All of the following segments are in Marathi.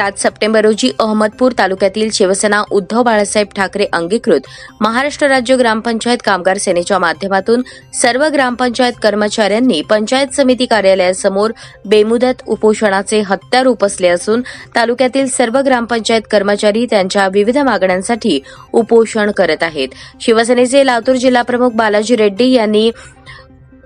सात सप्टेंबर रोजी अहमदपूर तालुक्यातील शिवसेना उद्धव बाळासाहेब ठाकरे अंगीकृत महाराष्ट्र राज्य ग्रामपंचायत कामगार सेनेच्या माध्यमातून सर्व ग्रामपंचायत कर्मचाऱ्यांनी पंचायत समिती कार्यालयासमोर बेमुदत उपोषणाचे हत्यार उपसले असून तालुक्यातील सर्व ग्रामपंचायत कर्मचारी त्यांच्या विविध मागण्यांसाठी उपोषण करत आहेत. शिवसेनेचे लातूर जिल्हाप्रमुख बालाजी रेड्डी यांनी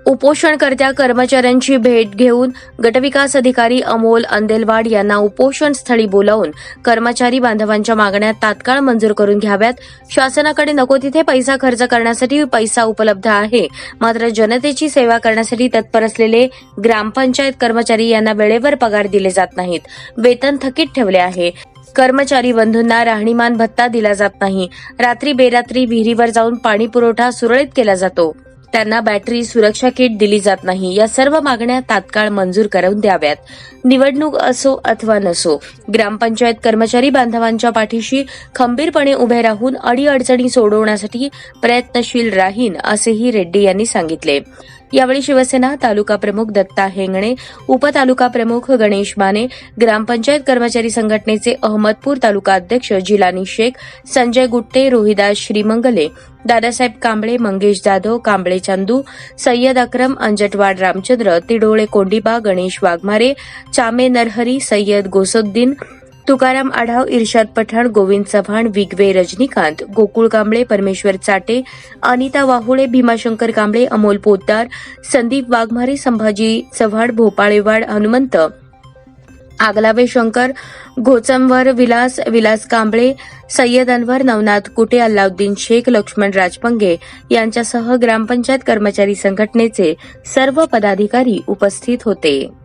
उपोषणकर्त्या कर्मचाऱ्यांची भेट घेऊन गटविकास अधिकारी अमोल अंदेलवाड यांना उपोषण स्थळी बोलावून कर्मचारी बांधवांच्या मागण्या तात्काळ मंजूर करून घ्याव्यात. शासनाकडे नको तिथे पैसा खर्च करण्यासाठी पैसा उपलब्ध आहे. मात्र जनतेची सेवा करण्यासाठी तत्पर असलेले ग्रामपंचायत कर्मचारी यांना वेळेवर पगार दिले जात नाहीत. वेतन थकीत ठेवले आहे. कर्मचारी बंधूंना राहणीमान भत्ता दिला जात नाही. रात्री बेरात्री विहिरीवर जाऊन पाणी पुरवठा सुरळीत केला जातो. त्यांना बॅटरी सुरक्षा किट दिली जात नाही. या सर्व मागण्या तात्काळ मंजूर करून द्याव्यात. निवडणूक असो अथवा नसो ग्रामपंचायत कर्मचारी बांधवांच्या पाठीशी खंबीरपणे उभे राहून अडीअडचणी सोडवण्यासाठी प्रयत्नशील राहीन असेही रेड्डी यांनी सांगितले. यावेळी शिवसेना तालुका प्रमुख दत्ता हेंगणे उपतालुका प्रमुख गणेश माने ग्रामपंचायत कर्मचारी संघटनेचे अहमदपूर तालुका अध्यक्ष जिलानी शेख संजय गुट्टे रोहिदास श्रीमंगले दादासाहेब कांबळे मंगेश जाधव कांबळे चांदू सय्यद अक्रम अंजटवाड रामचंद्र तिडोळे कोंडिबा गणेश वाघमारे चामे नरहरी सय्यद गोसुद्दीन तुकाराम आढाव इर्शाद पठाण गोविंद चव्हाण विगवे रजनीकांत गोकुळ कांबळे परमेश्वर चाटे अनिता वाहुळे भीमाशंकर कांबळे अमोल पोतदार संदीप वाघमारे संभाजी चव्हाण भोपाळेवाड हनुमंत आगलावे शंकर घोचमवर विलास विलास कांबळे सय्यद अनवर नवनाथ कुटे अल्लाउद्दीन शेख लक्ष्मण राजपंगे यांच्यासह ग्रामपंचायत कर्मचारी संघटनेचे सर्व पदाधिकारी उपस्थित होते.